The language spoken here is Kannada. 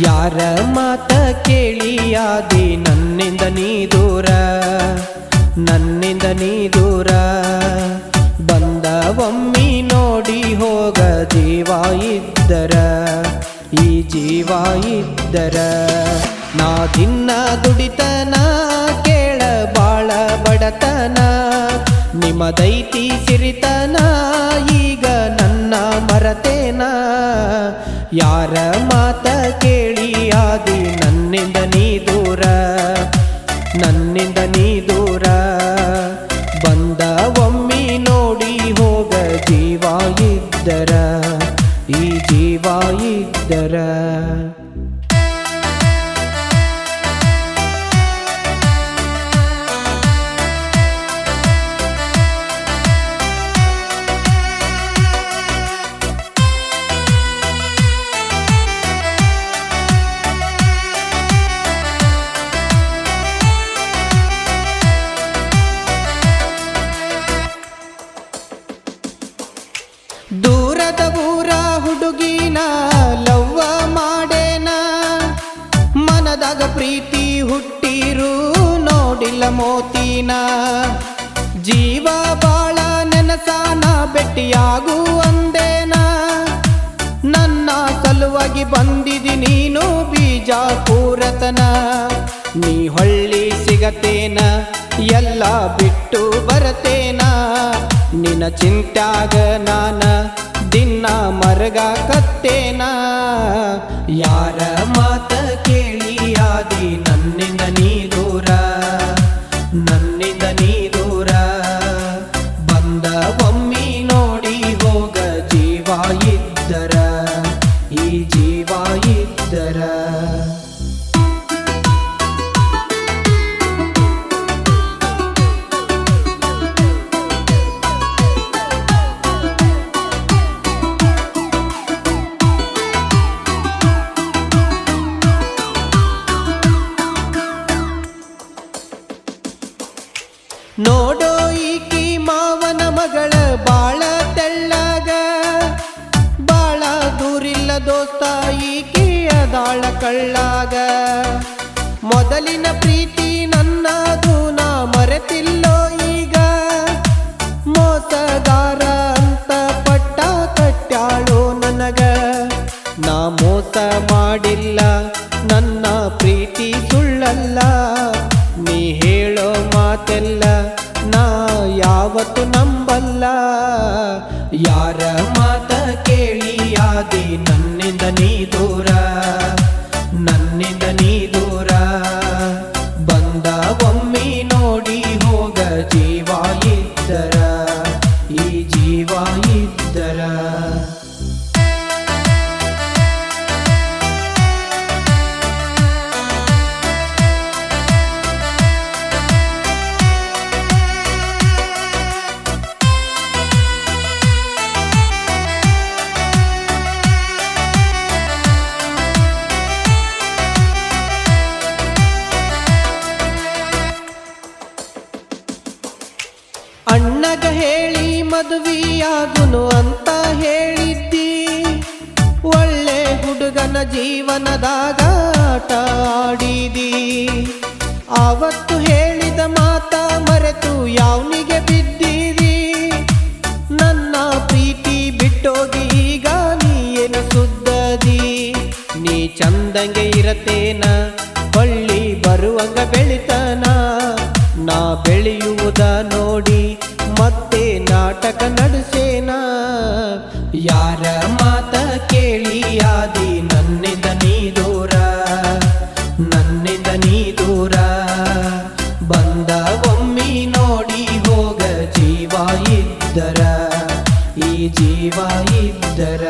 ಯಾರ ಮಾತ ಕೇಳಿಯಾದಿ ನನ್ನಿಂದ ನೀ ದೂರ, ನನ್ನಿಂದ ನೀ ದೂರ. ಬಂದ ಒಮ್ಮಿ ನೋಡಿ ಹೋಗ ಜೀವ ಇದ್ದರ, ಈ ಜೀವ ಇದ್ದರ. ನಾ ದಿನ ದುಡಿತನ, ಕೇಳ ಬಾಳ ಬಡತನ. ನಿಮದೈತಿ ಸಿರಿತನ ಈಗ ನನ್ನ ಮರತೇನ. ಯಾರ ಮಾತ ಕೇಳಿ, ಆದಿ ನನ್ನಿಂದ ನೀ ದೂರ, ನನ್ನಿಂದ ನೀ ದೂರ. ಬಂದ ಒಮ್ಮಿ ನೋಡಿ ಹೋಗ ಜೀವ ಇದ್ದರ, ಈ ಜೀವ ಇದ್ದರ. ದೂರದ ಊರ ಹುಡುಗಿನ ಲವ್ವ ಮಾಡೇನ? ಮನದಾಗ ಪ್ರೀತಿ ಹುಟ್ಟಿರು ನೋಡಿಲ್ಲ ಮೋತಿನ. ಜೀವ ಬಾಳ ನೆನಸಾನ, ಬೆಟ್ಟಿಯಾಗು ಅಂದೇನ? ನನ್ನ ಸಲುವಾಗಿ ಬಂದಿದಿ ನೀನು ಬೀಜ ಪೂರತನ ನೀ ಹೊಳ್ಳಿ ಸಿಗತೇನ? ಎಲ್ಲ ಬರತೇನ ನಿನ್ನ ಚಿಂತ್ಯಾಗ ನಾನ ದಿನ ಮರಗ ಕತ್ತೇನ. ಕಳ್ಳಾಗ. ಮೊದಲಿನ ಪ್ರೀತಿ ನನ್ನದು, ನಾ ಮರೆತಿಲ್ಲೋ ಈಗ. ಮೋಸಗಾರ ಅಂತ ಪಟ್ಟ ಕಟ್ಟಾಳು ನನಗ. ನಾ ಮೋಸ ಮಾಡಿಲ್ಲ, ನನ್ನ ಪ್ರೀತಿ ಸುಳ್ಳಲ್ಲ. ನೀ ಹೇಳೋ ಮಾತೆಲ್ಲ ನಾ ಯಾವತ್ತು ನಂಬಲ್ಲ. ಯಾರ ಮಾತ ಕೇಳಿಯಾಗಿ ನನ್ನಿಂದ ನೀ ದೂರ. ಮದುವೆಯಾಗುನು ಅಂತ ಹೇಳಿದ್ದಿ. ಒಳ್ಳೆ ಹುಡುಗನ ಜೀವನದಾಗ ಆಟ ಆಡಿದಿ ಆವತ್ತು ಹೇಳಿದ ಮಾತ ಮರೆತು ಯಾವನಿಗೆ ಬಿದ್ದೀರಿ ನನ್ನ ಪ್ರೀತಿ ಬಿಟ್ಟೋಗಿ ಈಗ ನೀ ಏನು ಸುದ್ದದಿ ನೀ ಚಂದಂಗೆ ಇರತೇನ? ಹೊಳ್ಳಿ ಬರುವಂಗ ಬೆಳಿತನ? ನಾ ಬೆಳೆಯುವುದ ನೋಡಿ ಮತ್ತೆ ನಾಟಕ ನಡೆಸೇನ? ಯಾರ ಮಾತ ಕೇಳಿ ಆದಿ ನನ್ನಿಂದ ನೀ ದೂರ? ನನ್ನಿಂದ ನೀ ದೂರ? ಬಂದ ಒಮ್ಮಿ ನೋಡಿ ಹೋಗ ಜೀವ ಇದ್ದರ? ಈ ಜೀವ ಇದ್ದರ?